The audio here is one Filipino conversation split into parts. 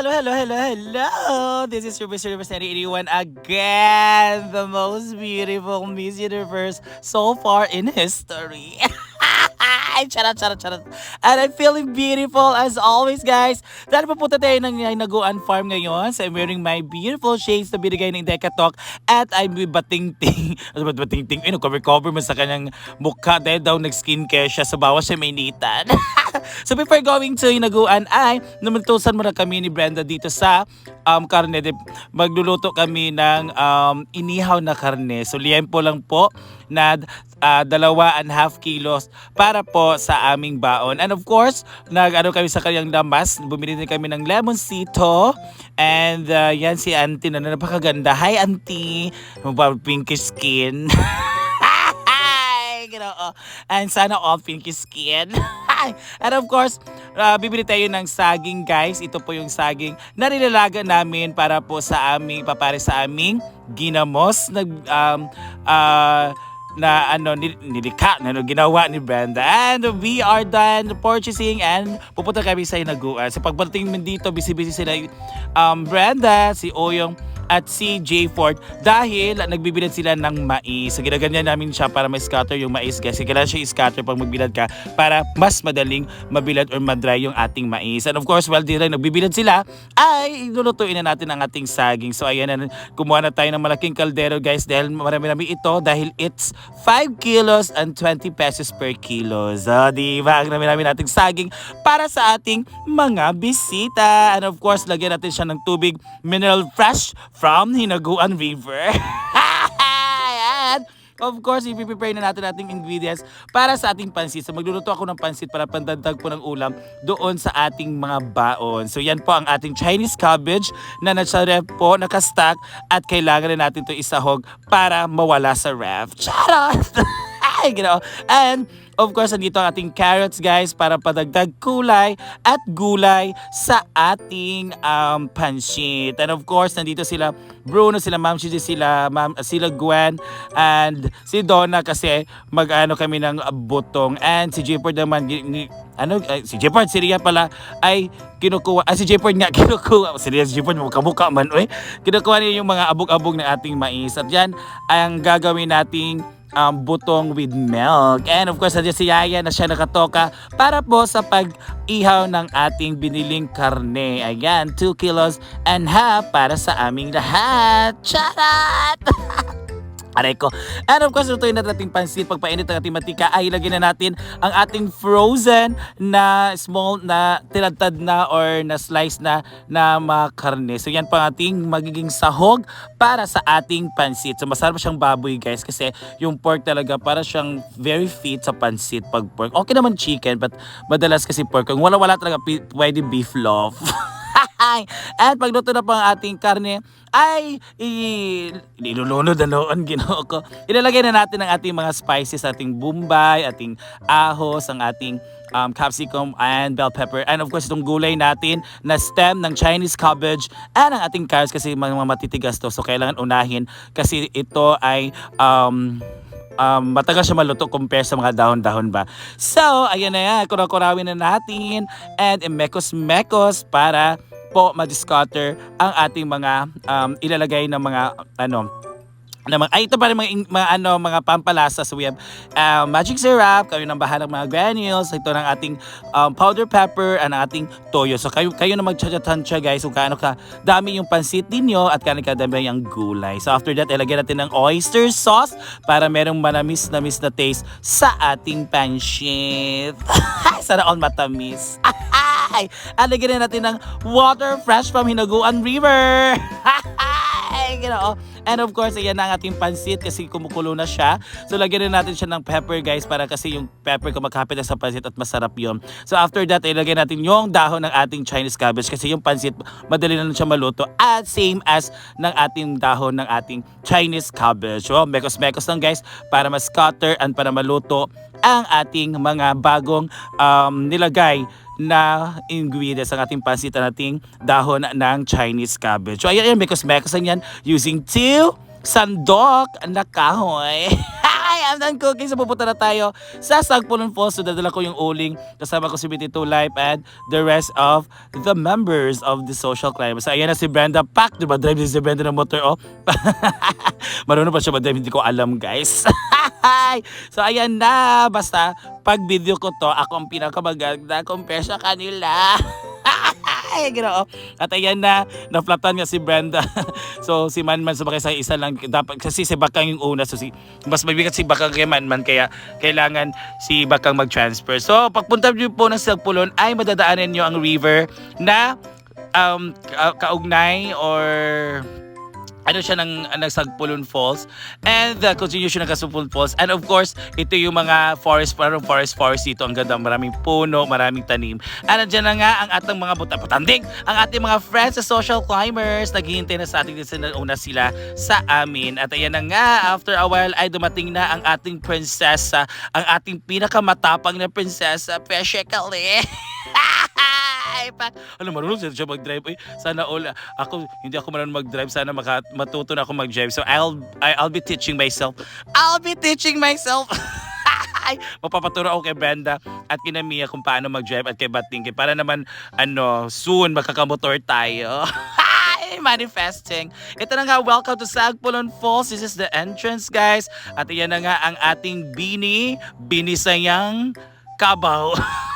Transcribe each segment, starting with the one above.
Hello, hello, hello, hello! This is your Miss Universe 81 again! The most beautiful Miss Universe so far in history. charot, charot, charot. And I'm feeling beautiful as always, guys. Dahil papunta tayo ng Naguan Farm ngayon. So I'm wearing my beautiful shades na binigay ng Decatalk. At I'm with Batingting. Ano ba Batingting? Eh, cover-cover mo sa kanyang mukha dahil daw nag-skincare siya. So bawas siya may nitan. so before going to Naguan ay namantusan muna kami ni Brenda dito sa um, karne. De, magluluto kami ng um, inihaw na karne. So liempo lang po na ah, dalawa and half kilos para po sa aming baon. And of course, nag-ano kami sa kanyang lamas. Bumili din kami ng lemoncito. And uh, yan si auntie na napakaganda. Hi auntie! Pinkish skin. Ginoo. And sana all pinky skin. And of course, uh, bibili tayo ng saging guys. Ito po yung saging na nilalaga namin para po sa aming, papare sa aming ginamos. Nag, um, uh, na ano nil- nilika na ano, ginawa ni Brenda and we are done purchasing and pupunta kami sa Inaguan sa pagbalting min dito busy-busy sila um, Brenda si Oyong at si J Ford dahil nagbibilad sila ng mais. So ginaganyan namin siya para ma-scatter yung mais kasi kailangan siya i-scatter pag magbilad ka para mas madaling mabilad or madry yung ating mais. And of course, while di nagbibilad sila, ay lulutuin na natin ang ating saging. So ayan kumuha na tayo ng malaking kaldero guys dahil marami-rami ito dahil it's 5 kilos and 20 pesos per kilo. So di ba, ang rami-rami nating saging para sa ating mga bisita. And of course, lagyan natin siya ng tubig mineral fresh from Hinaguan River. Of course, ipiprepare na natin ating ingredients para sa ating pansit. So magluluto ako ng pansit para pandagdag po ng ulam doon sa ating mga baon. So yan po ang ating Chinese cabbage na nasa ref po, nakastack at kailangan na natin to isahog para mawala sa ref. Charot! Ay, gano'n. And Of course, nandito ang ating carrots guys para padagdag kulay at gulay sa ating um, pansit. And of course, nandito sila Bruno, sila Ma'am Gigi, sila Ma'am sila Gwen and si Donna kasi mag-ano kami ng butong. And si Jipper naman ano ay, si Jipper si Ria pala ay kinukuha ah, si Jipper nga kinukuha si Ria si Jipper mukha-mukha man oy kinukuha niya yung mga abog-abog ng ating mais. At yan ang gagawin nating um, butong with milk. And of course, nandiyan si Yaya na siya nakatoka para po sa pag-ihaw ng ating biniling karne. Ayan, 2 kilos and half para sa aming lahat. Charat! Aray ko. And of course, lutuin na natin pansit. Pagpainit ng ating matika, ay ilagay na natin ang ating frozen na small na tinatad na or na slice na na mga. So yan ang ating magiging sahog para sa ating pansit. So masarap siyang baboy guys kasi yung pork talaga para siyang very fit sa pansit pag pork. Okay naman chicken but madalas kasi pork. Kung wala-wala talaga pwede beef loaf. At pagluto na po ang ating karne, ay nilulunod na noon ginoo ko. Ilalagay na natin ang ating mga spices, ating bombay, ating ahos, ang ating um, capsicum and bell pepper. And of course, itong gulay natin na stem ng Chinese cabbage and ang ating carrots kasi mga matitigas to. So, kailangan unahin kasi ito ay um, um, matagal siya maluto compare sa mga dahon-dahon ba. So, ayan na yan. Kurakurawin na natin and mekos-mekos para po ma-discutter ang ating mga um, ilalagay ng mga ano na mga, ay ito pa mga, mga ano mga pampalasa so we have uh, magic syrup kayo nang bahalang mga granules. Ito ng ating um, powder pepper and ang ating toyo. So kayo kayo na magtsatsa guys kung kaano ka dami yung pansit ninyo at kaano ka dami yung gulay. So after that ilagyan natin ng oyster sauce para merong manamis namis na taste sa ating pansit sana all matamis ay alagyan na natin ng water fresh from Hinaguan River ay And of course, ayan na ang ating pansit kasi kumukulo na siya. So, lagyan na natin siya ng pepper guys para kasi yung pepper kumakapit na sa pansit at masarap yon. So, after that, ilagay natin yung dahon ng ating Chinese cabbage kasi yung pansit, madali na siya maluto at same as ng ating dahon ng ating Chinese cabbage. So, mekos-mekos lang guys para ma-scatter and para maluto ang ating mga bagong um, nilagay na ingredients ang ating pansit at dahon ng Chinese cabbage. So ayan, ayan, mekos-mekos lang yan using two sandok na kahoy. And then cooking. So pupunta na tayo sa Sagpulon Falls. So dadala ko yung uling. Kasama ko si BT2 Life and the rest of the members of the social climate. So ayan na si Brenda Pak. Diba drive si Brenda ng motor oh. Marunong pa siya mag-drive. Hindi ko alam guys. so ayan na. Basta pag video ko to, ako ang pinakamaganda compare sa kanila. Ay, ginoo. At ayan na, na-flatan nga si Brenda. so, si Manman sumakay sa isa lang. Dapat, kasi si Bakang yung una. So, si, mas mabigat si Bakang kay Manman. Kaya, kailangan si Bakang mag-transfer. So, pagpunta niyo po ng Sagpulon, ay madadaanan niyo ang river na um, ka- kaugnay or ano siya ng, ng Sagpulon Falls? And the continuation ng Sagpulon Falls. And of course ito yung mga forest parang forest forest dito. Ang ganda maraming puno maraming tanim. At nandiyan na nga ang ating mga buta butandig ang ating mga friends sa social climbers. Naghihintay na sa ating kasi una sila sa amin. At ayan na nga after a while ay dumating na ang ating prinsesa. Ang ating pinakamatapang na prinsesa Peshe Kali Ay, pa. Alam, marunong siya mag-drive. Uy, sana all, ako, hindi ako marunong mag-drive. Sana maka, matuto na ako mag-drive. So, I'll, I- I'll be teaching myself. I'll be teaching myself. Ay, mapapaturo ako kay Brenda at kina Mia kung paano mag-drive at kay Batingke para naman, ano, soon makakamotor tayo. Ay, manifesting. Ito na nga, welcome to Sagpulon Falls. This is the entrance, guys. At iyan na nga ang ating bini, binisayang kabaw.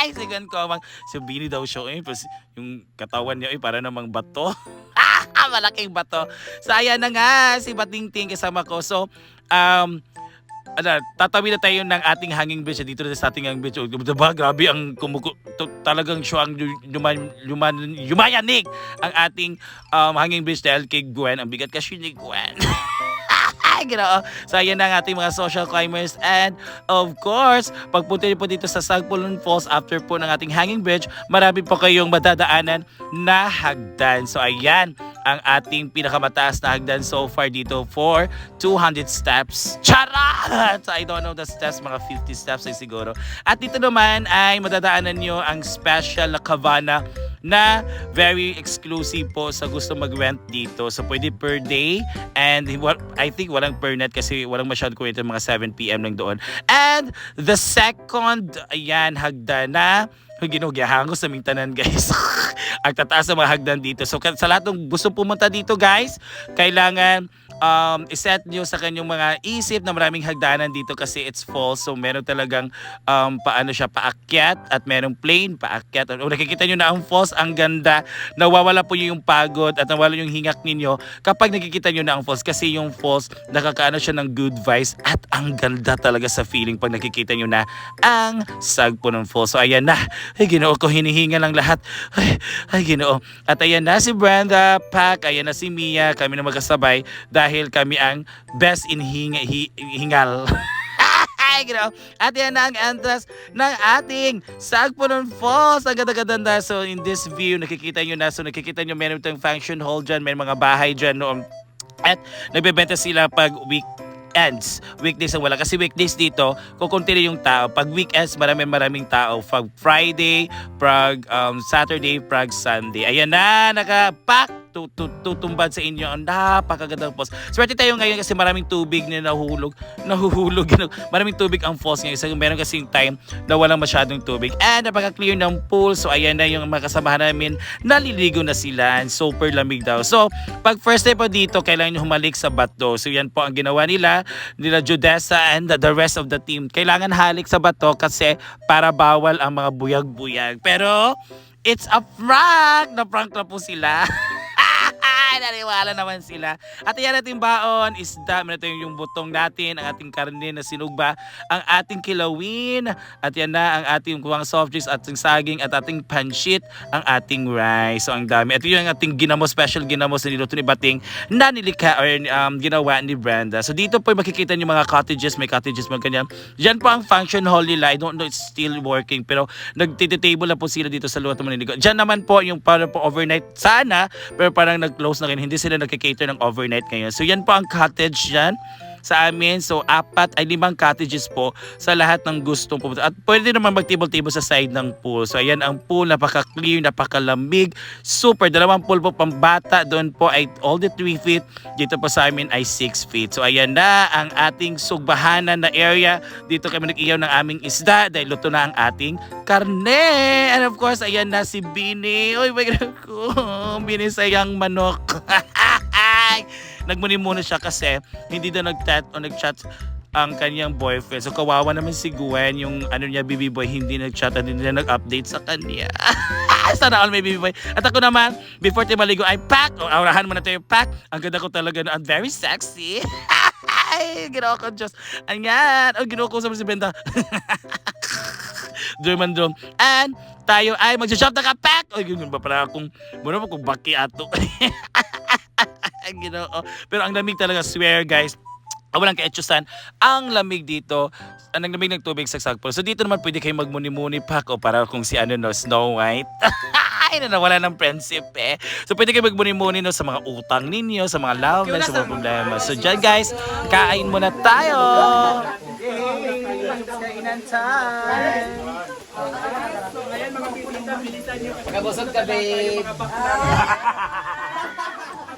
Ay, sigan ko. Mang, si Bini daw siya eh. Pas, yung katawan niya eh, para namang bato. Malaking bato. So, ayan na nga, si Batingting kasama ko. So, um, ano, tatawid na tayo ng ating hanging bridge dito na sa ating hanging bridge. Oh, diba, grabe ang kumuku... to- talagang siya ang yuman, yuman, yumayanig ang ating um, hanging bridge dahil kay Gwen. Ang bigat kasi ni Gwen. Ginoo. So, ayan ang ating mga social climbers. And, of course, pagpunta niyo po dito sa Sagpulon Falls after po ng ating hanging bridge, marami po kayong madadaanan na hagdan. So, ayan ang ating pinakamataas na hagdan so far dito for 200 steps. Charot! I don't know the steps, mga 50 steps ay siguro. At dito naman ay madadaanan nyo ang special na Cabana na very exclusive po sa gusto mag-rent dito. So, pwede per day and I think walang per net kasi walang masyadong kwento mga 7pm lang doon. And the second, ayan, hagdan na ginugyahango sa aming tanan guys. ang tataas ng mga hagdan dito. So sa lahat ng gusto pumunta dito guys, kailangan um, iset nyo sa kanyang mga isip na maraming hagdanan dito kasi it's falls. So meron talagang um, paano siya paakyat at merong plane paakyat. O nakikita nyo na ang falls, ang ganda. Nawawala po yung pagod at nawala yung hingak ninyo kapag nakikita nyo na ang falls kasi yung falls nakakaano siya ng good vibes at ang ganda talaga sa feeling pag nakikita nyo na ang sagpo ng falls. So ayan na, ay ginoo ko hinihinga lang lahat. Ay, ay ginoo. At ayan na si Brenda, Pac, ayan na si Mia, kami na magkasabay dahil kami ang best in hinga, hi- hingal. Ay, ginoo. At yan na ang entrance ng ating Sagpunon Falls. Ang ganda-ganda. So, in this view, nakikita nyo na. So, nakikita nyo meron itong function hall dyan. May mga bahay dyan noon. At nagbebenta sila pag week ends. Weekdays ang wala. Kasi weekdays dito, kukunti rin yung tao. Pag weekends, maraming maraming tao. Pag Friday, pag um, Saturday, pag Sunday. Ayan na, nakapak tutumbad sa inyo ang napakagandang falls. Swerte tayo ngayon kasi maraming tubig na nahuhulog. Nahuhulog. Maraming tubig ang falls ngayon. So, meron kasing time na walang masyadong tubig. And napaka-clear ng pool. So, ayan na yung mga namin. Naliligo na sila. And super lamig daw. So, pag first day po dito, kailangan nyo humalik sa bato. So, yan po ang ginawa nila. Nila Judessa and the rest of the team. Kailangan halik sa bato kasi para bawal ang mga buyag-buyag. Pero, it's a prank! Na-prank na po sila. Naniwala naman sila. At yan ating baon, isda, tayong yung butong natin, ang ating karne na sinugba, ang ating kilawin, at yan na ang ating kuwang soft drinks, ating saging, at ating pansit, ang ating rice. So ang dami. At yun ang ating ginamo, special ginamo sa niluto ni Bating na nilikha or um, ginawa ni Brenda. So dito po makikita niyo mga cottages, may cottages mga ganyan. Diyan po ang function hall nila. I don't know, it's still working. Pero nagtitable na po sila dito sa luwat Maniligo. Diyan naman po yung para po overnight sana, pero parang nag-close na ngayon. Hindi sila nagkikater ng overnight ngayon. So yan po ang cottage dyan. Sa amin. So, apat ay limang cottages po sa lahat ng gustong pumunta. At pwede naman mag-table-table sa side ng pool. So, ayan ang pool. Napaka-clear, napakalamig. Super. Dalawang pool po pambata. Doon po ay all the 3 feet. Dito po sa amin ay 6 feet. So, ayan na ang ating sugbahanan na area. Dito kami nag-iyaw ng aming isda dahil luto na ang ating karne. And of course, ayan na si Bini. Uy, may ko. Bini sayang manok. Nagmuni-muna siya kasi hindi daw nag-chat o nag-chat ang kanyang boyfriend. So kawawa naman si Gwen, yung ano niya, baby boy, hindi nag-chat at hindi na nag-update sa kanya. Sana all may baby boy. At ako naman, before tayo maligo, ay pack. O, aurahan mo na tayo, pack. Ang ganda ko talaga na, very sexy. Ay, ginawa ko, Diyos. Ayan. Oh, ginawa ko sa si Brenda. German drum. And tayo ay mag-shop na kapak. Ay, ganun ba para akong, muna mo kung baki ato. Ang ginoo. Pero ang lamig talaga, swear guys. Ah, walang kaetsusan. Ang lamig dito, ang lamig ng tubig sa Sagpol. So dito naman pwede kayo magmuni-muni pack o para kung si ano no, Snow White. Ay, na nawala ng friendship eh. So pwede kayo magmuni-muni no sa mga utang ninyo, sa mga love life, sa mga problema. So dyan guys, kain muna tayo. Kainan time. Kabusog ka, babe.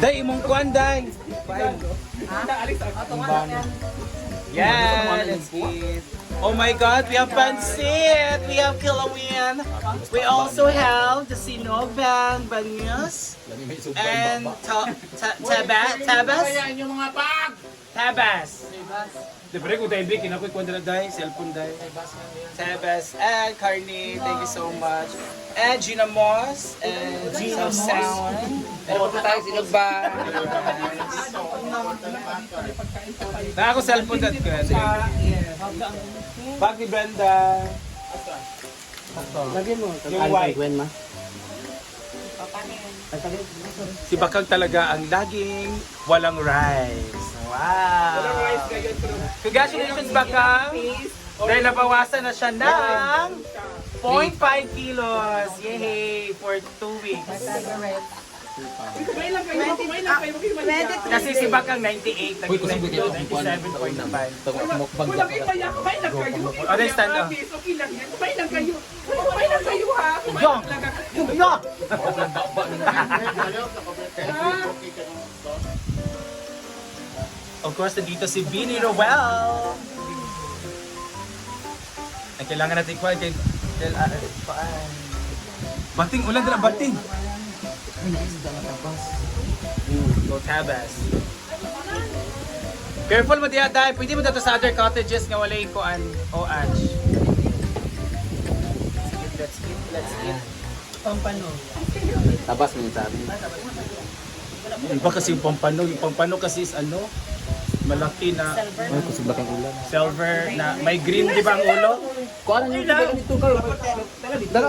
Day, imong kuan, day. Yeah, let's eat. Oh my God, we have pancit, we have kilawin, we also have the sinobang banyos, and ta ta taba tabas. Tabas. Ba ko tayo bikin ako kuan dala day, cellphone day. Tabas and Carney, thank you so much. And Gina Moss and Gina Sound. Pero punta tayo silog ba? Na ako cellphone dat ko. Bag ni Brenda. Yung white. Si Bakang talaga ang laging walang rice. Wow! Walang rice ngayon. Congratulations, Bakang! Dahil nabawasan na siya ng 0.5 kilos. Yay! For 2 weeks. Kasi si Bakang 98, naging 92, 97.5. Mukbang ka pala. O, then stand up. Okay lang yan. Kumain lang kayo. Kumain lang kayo ha. Kumain lang kayo. Yung! Of course, nandito si Vinny Roel. Ang kailangan natin ikuha kay. Bating ulan dala bating. Go tabas. Careful mo diya dai. Pwede mo dito sa other cottages nga walay kuan o anch. Let's eat, let's eat. Tabas mo yung sabi. Iba kasi yung pampano. Yung pampano kasi is ano, malaki na Ay, kusog ba kang ulan? silver na may green di ba ang ulo? Kuha na yung tiba nito ka. Dala.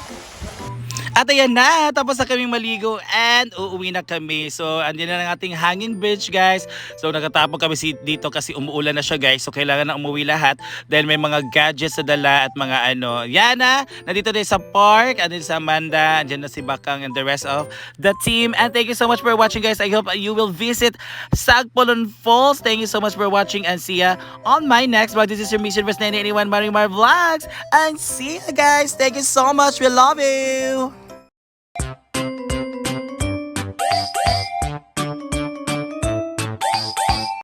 At ayan na, tapos na kaming maligo and uuwi na kami. So, andyan na ang ating hanging bridge, guys. So, nakatapon kami dito kasi umuulan na siya, guys. So, kailangan na umuwi lahat. Dahil may mga gadgets sa dala at mga ano. Yan na, nandito din sa park. Andyan sa Amanda, andyan na si Bakang and the rest of the team. And thank you so much for watching, guys. I hope you will visit Sagpolon Falls. Thank you so much for watching and see ya on my next vlog. This is your Mission Verse 981 Marimar Vlogs. And see ya, guys. Thank you so much. We love you.